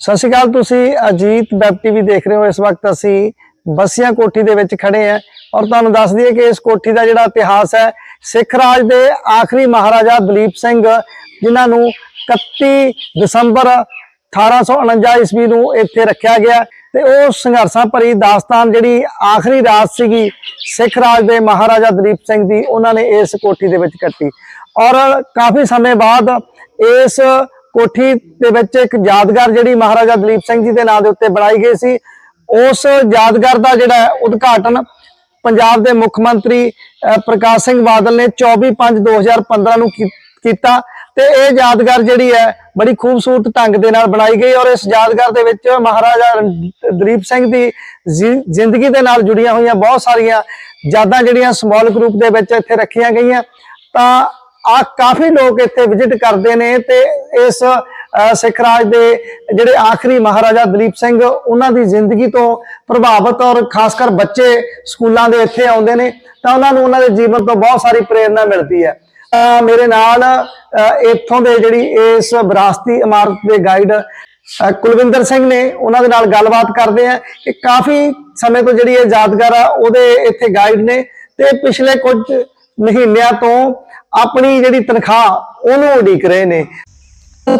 ਸਤਿ ਸ਼੍ਰੀ ਅਕਾਲ, ਤੁਸੀਂ Ajit web TV ਦੇਖ ਰਹੇ ਹੋ। ਇਸ ਵਕਤ ਅਸੀਂ ਬਸੀਆਂ ਕੋਠੀ ਦੇ ਵਿੱਚ ਖੜੇ ਹਾਂ ਔਰ ਤੁਹਾਨੂੰ ਦੱਸ ਦਈਏ ਕਿ ਇਸ ਕੋਠੀ ਦਾ ਜਿਹੜਾ ਇਤਿਹਾਸ ਹੈ, ਸਿੱਖ ਰਾਜ ਦੇ ਆਖਰੀ ਮਹਾਰਾਜਾ ਦਲੀਪ ਸਿੰਘ, ਜਿਨ੍ਹਾਂ ਨੂੰ 31 ਦਸੰਬਰ 1849 ਈਸਵੀ ਨੂੰ ਇੱਥੇ ਰੱਖਿਆ ਗਿਆ ਤੇ ਉਹ ਸੰਘਰਸ਼ਾਂ ਭਰੀ ਦਾਸਤਾਨ ਜਿਹੜੀ ਆਖਰੀ ਰਾਤ ਸੀਗੀ, ਸਿੱਖ ਰਾਜ ਦੇ ਮਹਾਰਾਜਾ ਦਲੀਪ ਸਿੰਘ ਦੀ, ਉਹਨਾਂ ਨੇ ਇਸ ਕੋਠੀ ਦੇ ਵਿੱਚ ਕੱਟੀ। ਔਰ ਕਾਫੀ ਸਮੇਂ ਬਾਅਦ ਇਸ ਕੋਠੀ ਦੇ ਵਿੱਚ ਇੱਕ ਯਾਦਗਾਰ ਜਿਹੜੀ ਮਹਾਰਾਜਾ ਦਲੀਪ ਸਿੰਘ ਜੀ ਦੇ ਨਾਂ ਦੇ ਉੱਤੇ ਬਣਾਈ ਗਈ ਸੀ। ਉਸ ਯਾਦਗਾਰ ਦਾ ਜਿਹੜਾ ਉਦਘਾਟਨ ਪੰਜਾਬ ਦੇ ਮੁੱਖ ਮੰਤਰੀ ਪ੍ਰਕਾਸ਼ ਸਿੰਘ ਬਾਦਲ ਨੇ 24/5/2015 ਨੂੰ ਕੀ- ਕੀਤਾ ਤੇ ਇਹ ਯਾਦਗਾਰ ਜਿਹੜੀ ਹੈ ਬੜੀ ਖੂਬਸੂਰਤ ਢੰਗ ਦੇ ਨਾਲ ਬਣਾਈ ਗਈ ਔਰ ਇਸ ਯਾਦਗਾਰ ਦੇ ਵਿੱਚ ਮਹਾਰਾਜਾ ਦਲੀਪ ਸਿੰਘ ਦੀ ਜ਼ਿ- ਜ਼ਿੰਦਗੀ ਦੇ ਨਾਲ ਜੁੜੀਆਂ ਹੋਈਆਂ ਬਹੁਤ ਸਾਰੀਆਂ ਯਾਦਾਂ ਜਿਹੜੀਆਂ ਸਮੌਲਿਕ ਰੂਪ ਦੇ ਵਿੱਚ ਇੱਥੇ ਰੱਖੀਆਂ ਗਈਆਂ। ਤਾਂ ਆ ਕਾਫੀ ਲੋਕ ਇੱਥੇ ਵਿਜ਼ਿਟ ਕਰਦੇ ਨੇ ਤੇ ਇਸ ਸਿੱਖ ਰਾਜ ਦੇ ਜਿਹੜੇ ਆਖਰੀ ਮਹਾਰਾਜਾ ਦਲੀਪ ਸਿੰਘ ਉਹਨਾਂ ਦੀ ਜ਼ਿੰਦਗੀ ਤੋਂ ਪ੍ਰਭਾਵਿਤ ਔਰ ਖਾਸ ਕਰ ਬੱਚੇ ਸਕੂਲਾਂ ਦੇ ਇੱਥੇ ਆਉਂਦੇ ਨੇ ਤਾਂ ਉਹਨਾਂ ਨੂੰ ਉਹਨਾਂ ਦੇ ਜੀਵਨ ਤੋਂ ਬਹੁਤ ਸਾਰੀ ਪ੍ਰੇਰਣਾ ਮਿਲਦੀ ਹੈ। ਅਹ, ਮੇਰੇ ਨਾਲ ਇੱਥੋਂ ਦੇ ਜਿਹੜੀ ਇਸ ਵਿਰਾਸਤੀ ਇਮਾਰਤ ਦੇ ਗਾਈਡ ਕੁਲਵਿੰਦਰ ਸਿੰਘ ਨੇ ਉਹਨਾਂ ਦੇ ਨਾਲ ਗੱਲਬਾਤ ਕਰਦੇ ਆ ਕਿ ਕਾਫੀ ਸਮੇਂ ਤੋਂ ਜਿਹੜੀ ਇਹ ਯਾਦਗਾਰ ਆ ਉਹਦੇ ਇੱਥੇ ਗਾਈਡ ਨੇ ਤੇ ਪਿਛਲੇ ਕੁਝ ਮਹੀਨਿਆਂ ਤੋਂ ਆਪਣੀ ਜਿਹੜੀ ਤਨਖਾਹ ਉਹਨੂੰ ਉਡੀਕ ਰਹੇ ਨੇ।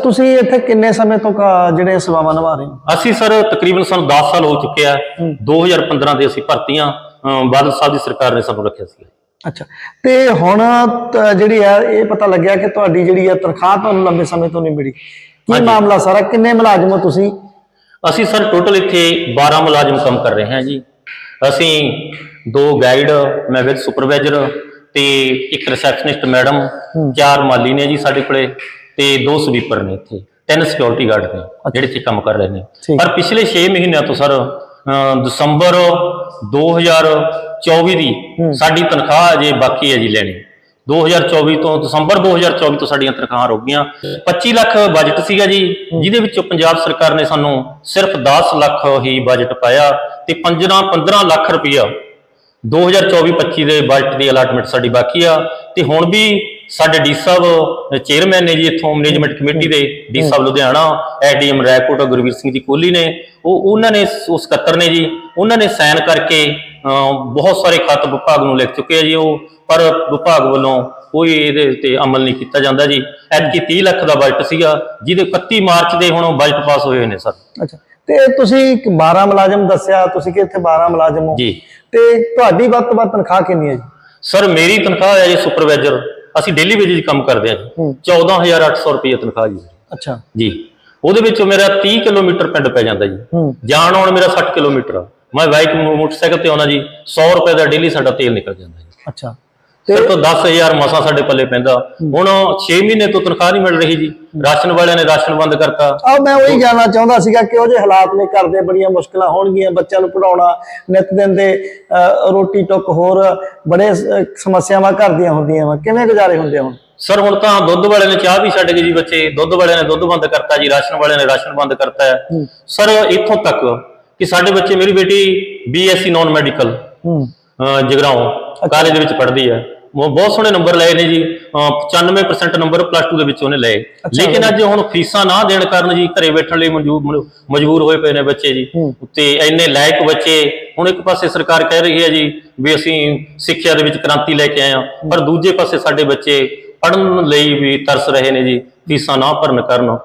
ਤੁਸੀਂ ਇੱਥੇ ਕਿੰਨੇ ਸਮੇਂ ਤੋਂ ਜਿਹੜੇ ਸੇਵਾਵਾਂ ਨਿਭਾ ਰਹੇ ਹੋ? ਅਸੀਂ ਸਰ ਤਕਰੀਬਨ ਸਾਨੂੰ 10 ਸਾਲ ਹੋ ਚੁੱਕੇ ਆ। 2015 ਦੇ ਅਸੀਂ ਭਰਤੀਆਂ। ਬਾਦਲ ਸਾਹਿਬ ਦੀ ਸਰਕਾਰ ਨੇ ਸਾਨੂੰ ਰੱਖਿਆ ਸੀ ਅੱਛਾ। ਤੇ ਹੁਣ ਜਿਹੜੀ ਹੈ ਇਹ ਪਤਾ ਲੱਗਿਆ ਕਿ ਤੁਹਾਡੀ ਜਿਹੜੀ ਹੈ ਤਨਖਾਹ ਤੁਹਾਨੂੰ ਲੰਬੇ ਸਮੇਂ ਤੋਂ ਨਹੀਂ ਮਿਲੀ। ਕੀ। ਮਾਮਲਾ ਸਾਰਾ? ਕਿੰਨੇ ਮੁਲਾਜ਼ਮ ਹੋ ਤੁਸੀਂ? ਅਸੀਂ ਸਰ ਟੋਟਲ ਇੱਥੇ 12 ਮੁਲਾਜ਼ਮ ਕੰਮ ਕਰ ਰਹੇ ਹਾਂ ਜੀ। ਅਸੀਂ ਦੋ ਗਾਈਡ ਮੈਂ ਵਿਦ ਸੁਪਰਵਾਈਜ਼ਰ ਤੇ ਇੱਕ ਰਿਸੈਪਸ਼ਨਿਸਟ ਮੈਡਮ ਚਾਰ ਮਾਲੀ ਨੇ ਜੀ ਸਾਡੇ ਕੋਲੇ ਤੇ ਦੋ ਸਵੀਪਰ ਨੇ ਇੱਥੇ ਤਿੰਨ ਸਿਕਿਉਰਿਟੀ ਗਾਰਡ ਨੇ ਜਿਹੜੇ ਇੱਥੇ ਕੰਮ ਕਰ ਰਹੇ ਨੇ। ਪਰ ਪਿਛਲੇ 6 ਮਹੀਨਿਆਂ ਤੋਂ ਸਰ ਦਸੰਬਰ 2024 ਦੀ ਸਾਡੀ ਤਨਖਾਹ ਅਜੇ ਬਾਕੀ ਹੈ ਜੀ ਲੈਣੀ। 2024 ਤੋਂ ਦਸੰਬਰ 2024 ਤੋਂ ਸਾਡੀਆਂ ਤਨਖਾਹਾਂ ਰੁਕ ਗਈਆਂ। 25 ਲੱਖ ਬਜਟ ਸੀਗਾ ਜੀ ਜਿਹਦੇ ਵਿੱਚੋਂ ਪੰਜਾਬ ਸਰਕਾਰ ਨੇ ਸਾਨੂੰ ਸਿਰਫ 10 ਲੱਖ ਹੀ ਬਜਟ ਪਾਇਆ ਤੇ 15 15 ਲੱਖ ਰੁਪਈਆ 2024-25 ਦੇ ਬਜਟ ਦੀ ਅਲਾਟਮੈਂਟ ਸਾਡੀ ਬਾਕੀ ਆ ਤੇ ਹੁਣ ਵੀ ਸਾਡੇ ਡੀ ਸਾਹਿਬ ਚੇਅਰਮੈਨ ਨੇ ਜੀ ਇੱਥੋਂ ਮੈਨੇਜਮੈਂਟ ਕਮੇਟੀ ਦੇ ਡੀ ਸਾਹਿਬ ਲੁਧਿਆਣਾ ਐਡੀਐਮ ਰੈਕੋਟ ਗੁਰਵੀਰ ਸਿੰਘ ਜੀ ਕੋਹਲੀ ਨੇ, ਉਹ ਉਹਨਾਂ ਨੇ ਸ- ਉਹ ਸਕੱਤਰ ਨੇ ਜੀ, ਉਹਨਾਂ ਨੇ ਸਾਈਨ ਕਰਕੇ ਬਹੁਤ ਸਾਰੇ ਖੱਤ ਵਿਭਾਗ ਨੂੰ ਲਿਖ ਚੁੱਕੇ ਆ ਜੀ ਉਹ, ਪਰ ਵਿਭਾਗ ਵੱਲੋਂ ਕੋਈ ਇਹਦੇ ਉੱਤੇ ਅਮਲ ਨਹੀਂ ਕੀਤਾ ਜਾਂਦਾ ਜੀ। ਐਤਕੀ 30 ਲੱਖ ਦਾ ਬਜਟ ਸੀਗਾ, ਜਿਹਦੇ 31 ਮਾਰਚ ਦੇ ਹੁਣ ਬਜਟ ਪਾਸ ਹੋਏ ਹੋਏ ਨੇ ਸਰ। ਅੱਛਾ। ਤੇ ਤੁਸੀਂ ਇੱਕ 12 ਮੁਲਾਜ਼ਮ ਦੱਸਿਆ ਤੁਸੀਂ ਕਿ ਇੱਥੇ 12 ਮੁਲਾਜ਼ਮ ਹੋ? ਜੀ। ਤੇ ਤੁਹਾਡੀ ਵੱਧ ਤੋਂ ਵੱਧ ਤਨਖਾਹ ਕਿੰਨੀ ਹੈ ਜੀ? ਸਰ ਮੇਰੀ ਤਨਖਾਹ ਹੈ ਜੀ ਸੁਪਰਵਾਈਜ਼ਰ ਅਸੀਂ ਡੇਲੀ ਵੇਜੇਜ ਕੰਮ ਕਰਦੇ ਹਾਂ ਜੀ। 14800 ਰੁਪਏ ਤਨਖਾਹ ਜੀ। ਅੱਛਾ। ਜੀ। ਉਹਦੇ ਵਿੱਚੋਂ ਮੇਰਾ 30 ਕਿਲੋਮੀਟਰ ਪਿੰਡ ਪੈ ਜਾਂਦਾ ਜੀ। ਜਾਣ ਆਉਣ ਮੇਰਾ 60 ਕਿਲੋਮੀਟਰ। ਆ ਮੈਂ ਬਾਈਕ ਮੋਟਰਸਾਈਕਲ ਤੇ ਆਉਣਾ ਜੀ। 100 ਰੁਪਏ ਦਾ ਡੇਲੀ ਸਾਡਾ ਤੇਲ ਨਿਕਲ ਜਾਂਦਾ ਜੀ। ਅੱਛਾ। ਸਿਰਫ 10000 ਮਸਾ ਸਾਡੇ ਪੱਲੇ ਪੈਂਦਾ। ਹੁਣ 6 ਮਹੀਨੇ ਤੋਂ ਤਨਖਾਹ ਨਹੀਂ ਮਿਲ ਰਹੀ ਜੀ। ਰਾਸ਼ਨ ਵਾਲਿਆਂ ਨੇ ਰਾਸ਼ਨ ਬੰਦ ਕਰਤਾ। ਆ ਮੈਂ ਉਹੀ ਜਾਣਨਾ ਚਾਹੁੰਦਾ ਸੀਗਾ ਕਿ ਉਹ ਜੇ ਹਾਲਾਤ ਨੇ ਕਰਦੇ ਬੜੀਆਂ ਮੁਸ਼ਕਲਾਂ ਹੋਣਗੀਆਂ ਬੱਚਿਆਂ ਨੂੰ ਪੜਾਉਣਾ ਨਿਤ ਦਿਨ ਦੇ ਰੋਟੀ ਟੁੱਕ ਹੋਰ ਬੜੇ ਸਮੱਸਿਆਵਾਂ ਘਰ ਦੀਆਂ ਹੁੰਦੀਆਂ ਵਾ। ਕਿਵੇਂ ਗੁਜ਼ਾਰੇ ਹੁੰਦੇ ਹੁਣ? ਸਰ ਹੁਣ ਤਾਂ ਦੁੱਧ ਵਾਲਿਆਂ ਨੇ ਚਾਹ ਵੀ ਛੱਡ ਗਏ ਜੀ ਬੱਚੇ। ਦੁੱਧ ਵਾਲਿਆਂ ਨੇ ਦੁੱਧ ਬੰਦ ਕਰਤਾ ਜੀ ਰਾਸ਼ਨ ਵਾਲਿਆਂ ਨੇ ਰਾਸ਼ਨ ਬੰਦ ਕਰਤਾ ਸਰ ਇੱਥੋਂ ਤੱਕ ਕਿ ਸਾਡੇ ਬੱਚੇ ਮੇਰੀ ਬੇਟੀ BSc non medical Jagraon college ਦੇ ਵਿੱਚ ਪੜ੍ਹਦੀ ਹੈ। ਬਹੁਤ ਸੋਹਣੇ ਨੰਬਰ ਲਏ ਨੇ ਜੀ। ਅਹ 95% ਨੰਬਰ ਪਲੱਸ 2 ਦੇ ਵਿੱਚ ਉਹਨੇ ਲਏ। ਲੇਕਿਨ ਅੱਜ ਹੁਣ ਫੀਸਾਂ ਨਾ ਦੇਣ ਕਾਰਨ ਜੀ ਘਰੇ ਬੈਠਣ ਲਈ ਮਜਬੂਰ ਹੋਏ ਪਏ ਨੇ ਬੱਚੇ ਜੀ। ਤੇ ਇੰਨੇ ਲਾਇਕ ਬੱਚੇ ਹੁਣ ਇੱਕ ਪਾਸੇ ਸਰਕਾਰ ਕਹਿ ਰਹੀ ਹੈ ਜੀ ਵੀ ਅਸੀਂ ਸਿੱਖਿਆ ਦੇ ਵਿੱਚ ਕ੍ਰਾਂਤੀ ਲੈ ਕੇ ਆਏ ਹਾਂ। ਪਰ ਦੂਜੇ ਪਾਸੇ ਸਾਡੇ ਬੱਚੇ ਪੜ੍ਹਨ ਲਈ ਵੀ ਤਰਸ ਰਹੇ ਨੇ ਜੀ ਫੀਸਾਂ ਨਾ ਭਰਨ ਕਾਰਨ।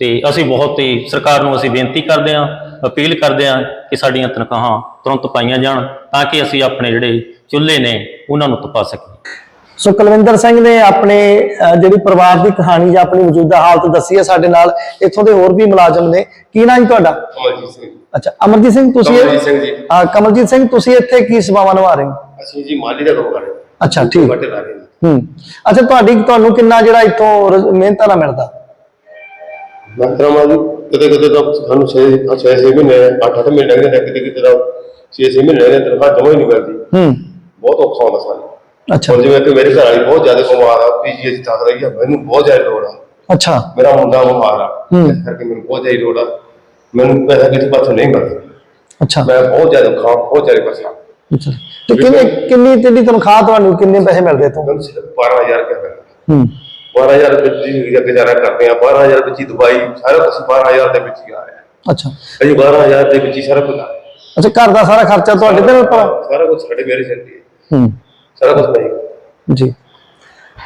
ਤੇ ਅਸੀਂ ਬਹੁਤ ਹੀ ਸਰਕਾਰ ਨੂੰ ਅਸੀਂ ਬੇਨਤੀ ਕਰਦੇ ਹਾਂ ਅਪੀਲ ਕਰਦੇ ਹਾਂ ਕਿ ਸਾਡੀਆਂ ਤਨਖਾਹਾਂ ਤੁਰੰਤ ਪਾਈਆਂ ਜਾਣ ਤਾਂ ਕਿ ਅਸੀਂ ਆਪਣੇ ਜਿਹੜੇ ਚੁੱਲ੍ਹੇ ਨੇ ਉਹਨਾਂ ਨੂੰ ਤਪਾ ਸਕੀਏ। ਸੋ ਕੁਲਵਿੰਦਰ ਸਿੰਘ ਨੇ ਆਪਣੇ ਜਿਹੜੀ ਪਰਿਵਾਰ ਦੀ ਕਹਾਣੀ ਜਾਂ ਆਪਣੀ ਮੌਜੂਦਾ ਹਾਲਤ ਦੱਸੀ ਹੈ ਸਾਡੇ ਨਾਲ। ਇੱਥੋਂ ਦੇ ਹੋਰ ਵੀ ਮੁਲਾਜ਼ਮ ਨੇ। ਕੀ ਨਾਂ ਜੀ ਤੁਹਾਡਾ? ਕਮਲਜੀਤ ਸਿੰਘ। ਅੱਛਾ ਅਮਰਜੀਤ ਸਿੰਘ ਤੁਸੀਂ ਕਮਲਜੀਤ ਸਿੰਘ ਜੀ। ਹਾਂ ਕਮਲਜੀਤ ਸਿੰਘ ਤੁਸੀਂ ਇੱਥੇ ਕੀ ਸੇਵਾਵਾਂ ਨਿਭਾ ਰਹੇ ਹੋ? ਅਸੀਂ ਜੀ ਮਾਲੀ ਦਾ ਕੰਮ ਕਰ ਰਹੇ ਹਾਂ। ਅੱਛਾ ਠੀਕ। ਹਾਂ। ਅੱਛਾ ਤੁਹਾਡੀ ਤੁਹਾਨੂੰ ਕਿੰਨਾ ਜਿਹੜਾ ਇੱਥੋਂ ਮਿਹਨਤਾਂ ਦਾ ਮਿਲਦਾ? ਮੰਤਰਾ ਮਾਲੀ ਕਿਤੇ ਕਿਤੇ ਤਾਂ ਸਾਨੂੰ 6 6 6 ਮਹੀਨੇ 8 8 ਮਹੀਨੇ ਲੱਗਦੇ ਨੇ ਕਿਤੇ ਕਿਤੇ ਤਾਂ 6 6 ਮਹੀਨੇ ਲੱਗਦੇ ਤਨਖਾਹ ਜਮਾ ਹੀ ਨਹੀਂ ਮਿਲਦੀ ਹੂੰ। ਬਹੁਤ ਔਖਾ ਹੁੰਦਾ ਸਾਨੂੰ ਅੱਛਾ। ਜਿਵੇਂ ਕਿ ਮੇਰੇ ਘਰ ਵਾਲੀ ਬਹੁਤ ਜ਼ਿਆਦਾ ਬਿਮਾਰ ਆ ਪੀਜੀਐਸ ਚੱਲ ਰਹੀ ਆ ਮੈਨੂੰ ਬਹੁਤ ਜ਼ਿਆਦਾ ਲੋੜ ਆ। ਅੱਛਾ। ਮੇਰਾ ਮੁੰਡਾ ਬਿਮਾਰ ਆ। ਹੂੰ। ਇਸ ਕਰਕੇ ਮੈਨੂੰ ਬਹੁਤ ਜ਼ਿਆਦਾ ਲੋੜ ਆ। ਮੈਨੂੰ ਪੈਸਾ ਕਿਸੇ ਪਾਸੋਂ ਨਹੀਂ ਮਿਲਦਾ। ਅੱਛਾ। ਮੈਂ ਬਹੁਤ ਜ਼ਿਆਦਾ ਔਖਾ ਬਹੁਤ ਜ਼ਿਆਦਾ ਪਰੇਸ਼ਾਨ ਅੱਛਾ। ਤੇ ਕਿੰਨੇ ਕਿੰਨੀ ਤੇਰੀ ਤਨਖਾਹ ਤੁਹਾਨੂੰ ਕਿੰਨੇ ਪੈਸੇ ਮਿਲਦੇ ਤੋਂ ਮੈਨੂੰ ਸਿਰਫ 12000 ਰੁਪਏ ਮਿਲਦਾ। ਹੂੰ। 12000 ਰੁਪਏ ਦੀ ਗੁਜ਼ਾਰਾ ਕਰਦੇ ਆ 12000 ਵਿੱਚ ਹੀ ਦਵਾਈ ਸਾਰਾ ਕੁਝ 12000 ਦੇ ਵਿੱਚ ਹੀ ਆ ਰਿਹਾ ਅੱਛਾ। ਅਜੇ 12000 ਦੇ ਵਿੱਚ ਹੀ ਸਾਰਾ ਕੁਝ ਆ। ਅੱਛਾ ਘਰ ਦਾ ਸਾਰਾ ਖਰਚਾ ਤੁਹਾਡੇ ਤੇ ਉੱਪਰ ਸਾਰਾ ਕੁਝ ਸਾਡੇ ਮੇਰੇ ਸਿਰ ਤੇ ਹੈ। ਹੂੰ। ਸਾਰਾ ਕੁਝ ਨਹੀਂ ਜੀ।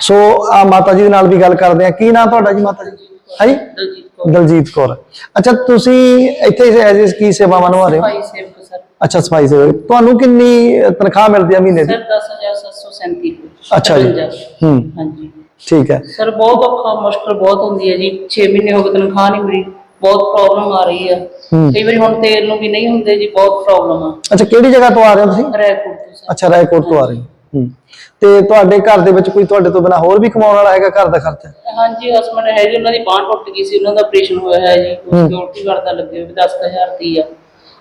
ਸੋ ਆ ਮਾਤਾ ਜੀ ਦੇ ਨਾਲ ਵੀ ਗੱਲ ਕਰਦੇ ਆ। ਕੀ ਨਾਮ ਤੁਹਾਡਾ ਜੀ ਮਾਤਾ ਜੀ? ਹਾਂਜੀ ਦਲਜੀਤ ਕੌਰ। ਦਲਜੀਤ ਕੌਰ। ਅੱਛਾ ਤੁਸੀਂ ਇੱਥੇ ਐਜ਼ ਕੀ ਸੇਵਾਵਾਂ ਨਿਭਾ ਰਹੇ ਹੋ? ਭਾਈ ਸੇਵਕ ਸਰ। ਅੱਛਾ ਸਫ਼ਾਈ ਸੇਵਕ। ਤੁਹਾਨੂੰ ਕਿੰਨੀ ਤਨਖਾਹ ਮਿਲਦੀ ਹੈ ਮਹੀਨੇ ਦੀ? ਸਰ 10737 ਅੱਛਾ ਜੀ। 57 ਹੂੰ। ਹਾਂਜੀ। ਠੀਕ ਹੈ। ਸਰ ਬਹੁਤ ਔਖਾ ਮੁਸ਼ਕਲ ਬਹੁਤ ਹੁੰਦੀ ਹੈ ਜੀ। 6 ਮਹੀਨੇ ਹੋ ਗਏ ਤਨਖਾਹ ਨਹੀਂ ਮਿਲੀ। ਬਹੁਤ ਪ੍ਰੋਬਲਮ ਆ ਰਹੀ ਹੈ। ਹੂੰ। ਕਈ ਵਾਰੀ ਹੁਣ ਤੇਲ ਨੂੰ ਵੀ ਨਹੀਂ ਹੁੰਦੇ ਜੀ ਬਹੁਤ ਪ੍ਰੋਬਲਮ ਆ। ਅੱਛਾ ਕਿਹੜੀ ਜਗ੍ਹਾ ਤੋਂ ਆ ਰਹੇ ਹੋ ਤੁਸੀਂ? ਰੈਕੋਰਡ ਤੋਂ ਸਰ। ਅੱਛਾ ਰਾਏਕੋਟ ਤੋਂ ਆ ਰਹੇ ਹੋ। ਹੂੰ। ਤੇ ਤੁਹਾਡੇ ਘਰ ਦੇ ਵਿੱਚ ਕੋਈ ਤੁਹਾਡੇ ਤੋਂ ਬਿਨਾ ਹੋਰ ਵੀ ਕਮਾਉਣ ਵਾਲਾ ਹੈਗਾ ਘਰ ਦਾ ਖਰਚਾ? ਹਾਂਜੀ ਹਸਬੰਡ ਹੈ ਜੀ ਉਹਨਾਂ ਦੀ ਬਾਂਹ ਟੁੱਟ ਗਈ ਸੀ ਉਹਨਾਂ ਦਾ ਆਪਰੇਸ਼ਨ ਹੋਇਆ ਹੈ ਜੀ। ਉਹ ਸਿਕਿਉਰਿਟੀ ਗਾਰਡ ਦਾ ਲੱਗੇ ਹੋਏ 10000 ਦੀ ਆ।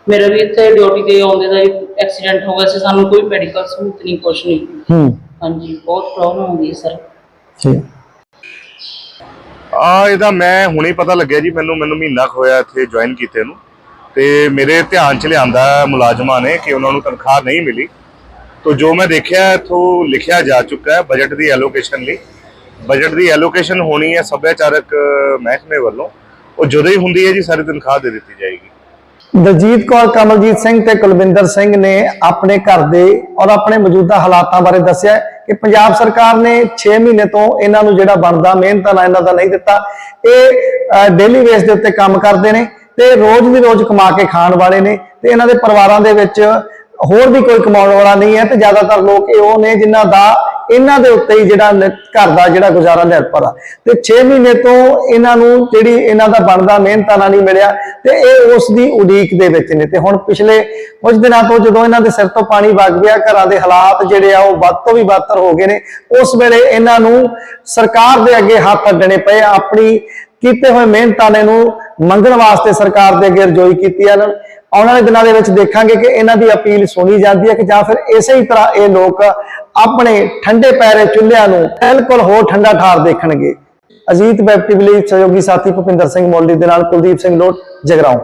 ਮੇਰਾ ਵੀ ਇੱਥੇ ਡਿਊਟੀ ਤੇ ਆਉਂਦੇ ਦਾ ਐਕਸੀਡੈਂਟ ਹੋ ਗਿਆ ਸੀ ਸਾਨੂੰ ਕੋਈ ਮੈਡੀਕਲ ਸਹੂਲਤ ਨਹੀਂ ਕੁਛ ਨਹੀਂ। ਹੂੰ। ਹਾਂਜੀ ਬਹੁਤ ਪ੍ਰੋਬਲਮ ਹੁੰਦੀ ਹੈ ਸਰ। ਠੀਕ ਆ ਇਹਦਾ ਮੈਂ ਹੁਣੇ ਪਤਾ ਲੱਗਿਆ ਜੀ, ਮੈਨੂੰ ਮੈਨੂੰ ਮਹੀਨਾ ਕੁ ਹੋਇਆ ਇੱਥੇ ਜੁਆਇਨ ਕੀਤੇ ਨੂੰ। ਤੇ ਮੇਰੇ ਧਿਆਨ ਚ ਲਿਆਂਦਾ ਮੁਲਾਜ਼ਮਾਂ ਨੇ ਕਿ ਉਹਨਾਂ ਨੂੰ ਤਨਖਾਹ ਨਹੀਂ ਮਿਲੀ। ਤੋ ਜੋ ਮੈਂ ਦੇਖਿਆ, ਇੱਥੋਂ ਲਿਖਿਆ ਜਾ ਚੁੱਕਾ ਹੈ ਬਜਟ ਦੀ ਐਲੋਕੇਸ਼ਨ ਲਈ। ਬਜਟ ਦੀ ਐਲੋਕੇਸ਼ਨ ਹੋਣੀ ਹੈ ਸੱਭਿਆਚਾਰਕ ਮਹਿਕਮੇ ਵੱਲੋਂ। ਉਹ ਜਦੋਂ ਹੀ ਹੁੰਦੀ ਹੈ ਜੀ, ਸਾਰੀ ਤਨਖਾਹ ਦੇ ਦਿੱਤੀ ਜਾਏਗੀ। ਦਲਜੀਤ ਕੌਰ, ਕਮਲਜੀਤ ਸਿੰਘ ਤੇ ਕੁਲਵਿੰਦਰ ਸਿੰਘ ਨੇ ਆਪਣੇ ਘਰ ਦੇ ਔਰ ਆਪਣੇ ਮੌਜੂਦਾ ਹਾਲਾਤਾਂ ਬਾਰੇ ਦੱਸਿਆ ਕਿ ਪੰਜਾਬ ਸਰਕਾਰ ਨੇ 6 ਮਹੀਨੇ ਤੋਂ ਇਹਨਾਂ ਨੂੰ ਜਿਹੜਾ ਬਣਦਾ ਮਿਹਨਤਾਂ ਨਾਲ ਇਹਨਾਂ ਦਾ ਨਹੀਂ ਦਿੱਤਾ। ਇਹ ਡੇਲੀ ਬੇਸ ਦੇ ਉੱਤੇ ਕੰਮ ਕਰਦੇ ਨੇ ਤੇ ਰੋਜ਼ ਦੀ ਰੋਜ਼ ਕਮਾ ਕੇ ਖਾਣ ਵਾਲੇ ਨੇ ਤੇ ਇਹਨਾਂ ਦੇ ਪਰਿਵਾਰਾਂ ਦੇ ਵਿੱਚ ਹੋਰ ਵੀ ਕੋਈ ਕਮਾਉਣ ਵਾਲਾ ਨਹੀਂ ਹੈ ਤੇ ਜ਼ਿਆਦਾਤਰ ਲੋਕ ਇਹ ਉਹ ਨੇ ਜਿਨ੍ਹਾਂ ਦਾ ਇਹਨਾਂ ਦੇ ਉੱਤੇ ਹੀ ਜਿਹੜਾ ਘਰ ਦਾ ਜਿਹੜਾ ਗੁਜ਼ਾਰਾ ਨਿਰਭਰ ਆ। ਤੇ 6 ਮਹੀਨੇ ਤੋਂ ਇਹਨਾਂ ਨੂੰ ਜਿਹੜੀ ਇਹਨਾਂ ਦਾ ਬਣਦਾ ਮਿਹਨਤਾਂ ਨਾਲ ਨਹੀਂ ਮਿਲਿਆ ਤੇ ਇਹ ਉਸ ਦੀ ਉਡੀਕ ਦੇ ਵਿੱਚ ਨੇ। ਤੇ ਹੁਣ ਪਿਛਲੇ ਕੁਝ ਦਿਨਾਂ ਤੋਂ ਜਦੋਂ ਇਹਨਾਂ ਦੇ ਸਿਰ ਤੋਂ ਪਾਣੀ ਵਗ ਗਿਆ, ਘਰਾਂ ਦੇ ਹਾਲਾਤ ਜਿਹੜੇ ਆ ਉਹ ਵੱਧ ਤੋਂ ਵੀ ਬਦਤਰ ਹੋ ਗਏ ਨੇ, ਉਸ ਵੇਲੇ ਇਹਨਾਂ ਨੂੰ ਸਰਕਾਰ ਦੇ ਅੱਗੇ ਹੱਥ ਅੱਡਣੇ ਪਏ, ਆਪਣੀ ਕੀਤੇ ਹੋਏ ਮਿਹਨਤਾਂ ਨੇ ਨੂੰ ਮੰਗਣ ਵਾਸਤੇ ਸਰਕਾਰ ਦੇ ਅੱਗੇ ਰਜੋਈ ਕੀਤੀ ਹੈ ਆਉਣ ਵਾਲੇ ਦਿਨਾਂ ਦੇ ਵਿੱਚ ਦੇਖਾਂਗੇ ਕਿ ਇਹਨਾਂ ਦੀ ਅਪੀਲ ਸੁਣੀ ਜਾਂਦੀ ਹੈ ਕਿ ਜਾਂ ਫਿਰ ਇਸੇ ਹੀ ਤਰ੍ਹਾਂ ਇਹ ਲੋਕ ਆਪਣੇ ਠੰਡੇ ਪੈਰੇ ਚੁੱਲ੍ਹਿਆਂ ਨੂੰ ਬਿਲਕੁਲ ਹੋਰ ਠੰਡਾ ਠਾਰ ਦੇਖਣਗੇ। ਅਜੀਤ ਵੈਬ ਟੀਵੀ ਲਈ ਸਹਿਯੋਗੀ ਸਾਥੀ ਭੁਪਿੰਦਰ ਸਿੰਘ ਮੋਲਡੀ ਦੇ ਨਾਲ ਕੁਲਦੀਪ ਸਿੰਘ ਲੋਟ, ਜਗਰਾਉਂ।